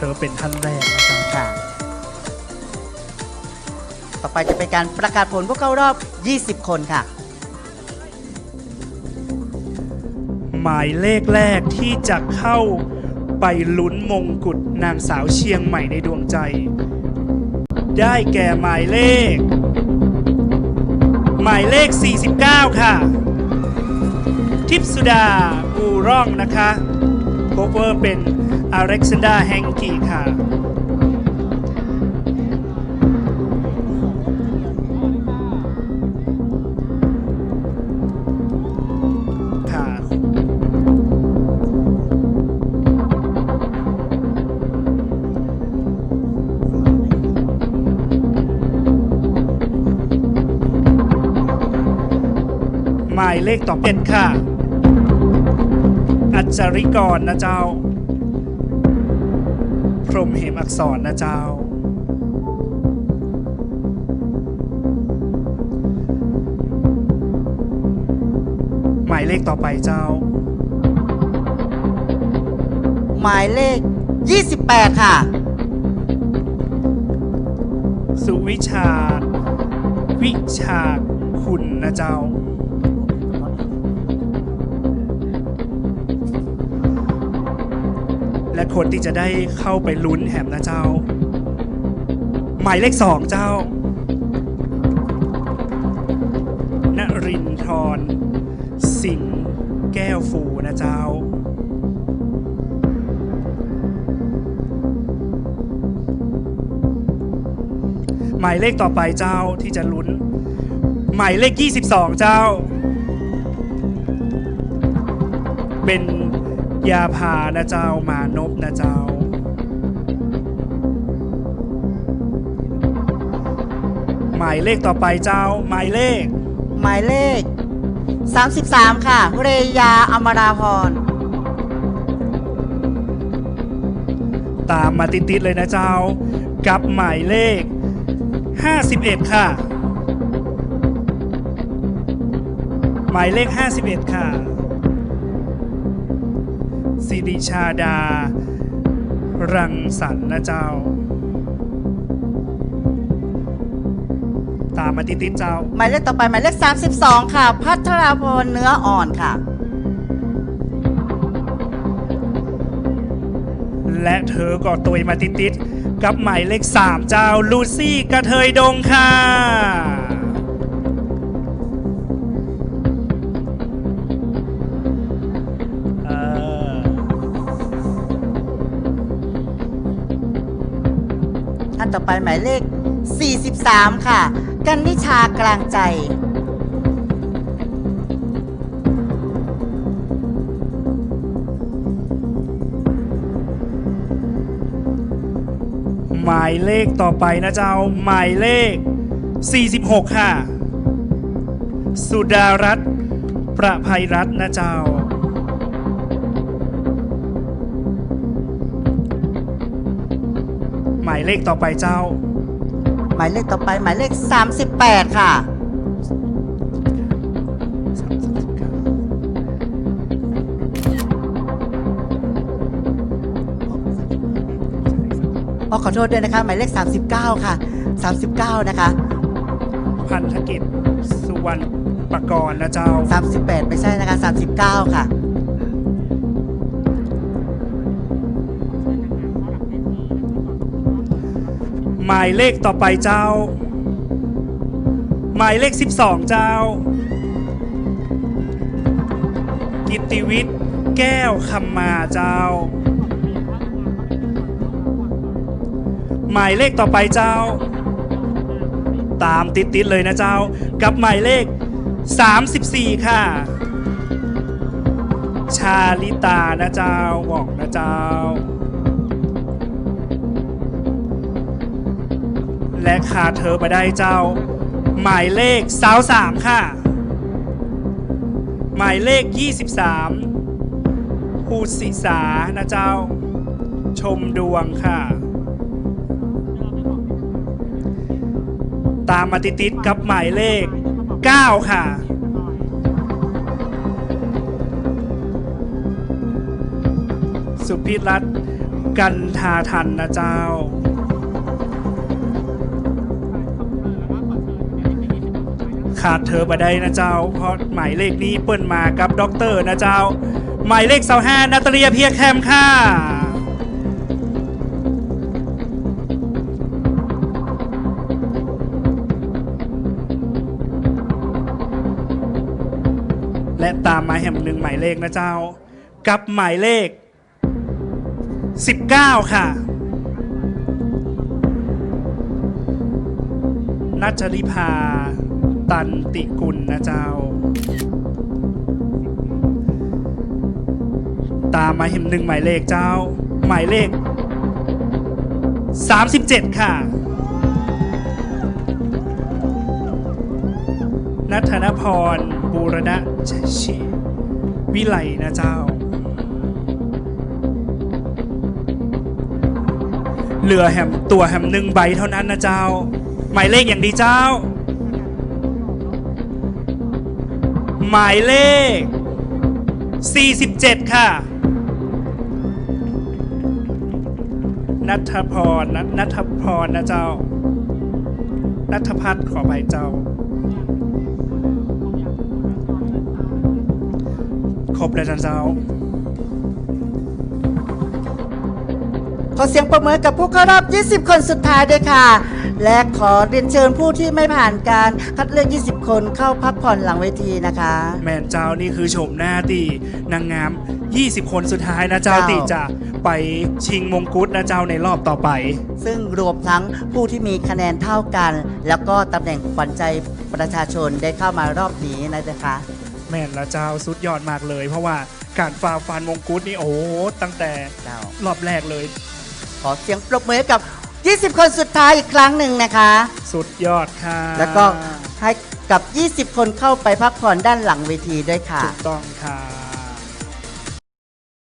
ธอเป็นท่านแรกนะจ๊ะค่ะ ต่อไปจะเป็นการประกาศผลผู้เข้ารอบ 20 คนค่ะ หมายเลขแรกที่จะเข้าไปลุ้นมงกุฎนางสาวเชียงใหม่ในดวงใจ ได้แก่หมายเลข หมายเลข 49 ค่ะ ทิพสุดาบูร่องนะคะโคเวอร์เป็นอเล็กซานดาแฮงกีค่ะค่ะหมายเลขต่อเป็นค่ะ อัจจริกรนะเจ้า พรหมเหมอักษรนะเจ้า หมายเลขต่อไปเจ้า หมายเลข 28 ค่ะ สุวิชา วิชาคุณนะเจ้า และคนที่จะได้เข้าไปลุ้นแหมนะเจ้า หมายเลขสองเจ้านรินทรสิงแก้วฟูนะเจ้า หมายเลขต่อไปเจ้าที่จะลุ้น หมายเลข 22 เจ้า เป็น ยาพานะเจ้ามานพนะเจ้า หมายเลขต่อไปเจ้า หมายเลข หมายเลข 33 ค่ะ เรยาอมราพร ตามมาติดๆเลยนะเจ้า กับหมายเลข 51 ค่ะ หมายเลข 51 ค่ะ สิริชาดา รังสรรค์นะเจ้า ตามมาติดๆเจ้า หมายเลขต่อไปหมายเลข 32 ค่ะ พัทราพรเนื้ออ่อนค่ะ และเธอก็ตัวมาติดๆกับหมายเลข 3 เจ้า ลูซี่กระเทยดงค่ะ ต่อไปหมายเลข 43 ค่ะ กันนิชากลางใจ หมายเลขต่อไปนะเจ้า หมายเลข 46 ค่ะ สุดารัตน์ประภัยรัตน์นะเจ้า หมายเลขต่อไปเจ้า หมายเลขต่อไปหมายเลข 38 ค่ะ อ๋อขอโทษด้วยนะคะ หมายเลข 39 ค่ะ 39 นะคะ พันธกิจสุวรรณปกรณ์นะเจ้า 38 ไม่ใช่นะคะ 39 ค่ะ หมายเลขต่อไปเจ้า หมายเลข 12 เจ้า กิตติวิทย์แก้วคำมาเจ้า หมายเลขต่อไปเจ้า ตามติดๆเลยนะเจ้า กับหมายเลข 34 ค่ะ ชาลิตานะเจ้าบอกนะเจ้า และขาดเธอไปได้เจ้า หมายเลขสาวสามค่ะ หมายเลข 23ภูสิสานะเจ้า ชมดวงค่ะ ตามมาติดๆกับหมายเลข 9 ค่ะสุพิรัตน์กันทาทันนะเจ้า ขาดเธอมาได้นะเจ้า เพราะหมายเลขนี้เปิ้นมากับด็อกเตอร์นะเจ้า หมายเลขเสาห้านาตาเลียเพียแคมค่ะและตามมาแห่มหนึ่งหมายเลขนะเจ้า กับหมายเลข 19 ค่ะนัชริภา ตันติกุลนะเจ้า ตามมาเห็นหนึ่งหมายเลขเจ้า หมายเลข 37 ค่ะนัทนพรบูรณะชิวิไลนะเจ้า เหลือแฮมตัวแฮมหนึ่งใบเท่านั้นนะเจ้า หมายเลขอย่างดีเจ้า หมายเลข 47 ค่ะนัทพรนะนัทพรนะเจ้านัทพัฒน์ขอไปเจ้า ครบแล้วนะเจ้า อเสียงประเมินกับผู้เข้ารอบ 20 คนสุดท้ายด้วยค่ะ และขอเรียนเชิญผู้ที่ไม่ผ่านการคัดเลือก 20 คนเข้าพักผ่อนหลังเวทีนะคะ แมนเจ้านี่คือชมหน้าตีนางงาม 20 คนสุดท้ายนะเจ้าเจ้า ตีจะไปชิงมงกุฎนะเจ้าในรอบต่อไป ซึ่งรวมทั้งผู้ที่มีคะแนนเท่ากัน แล้วก็ตำแหน่งขวัญใจประชาชนได้เข้ามารอบนี้นะคะ แม่นละเจ้าสุดยอดมากเลย เพราะว่าการฝ่าฟันมงกุฎนี่โอ้โหตั้งแต่เจ้ารอบแรกเลย ขอเสียงปรบมือให้กับ 20 คนสุดท้ายอีกครั้งหนึ่งนะคะ สุดยอดค่ะแล้วก็ให้กับ 20 คนเข้าไปพักผ่อนด้านหลังเวทีด้วยค่ะ ถูกต้องค่ะ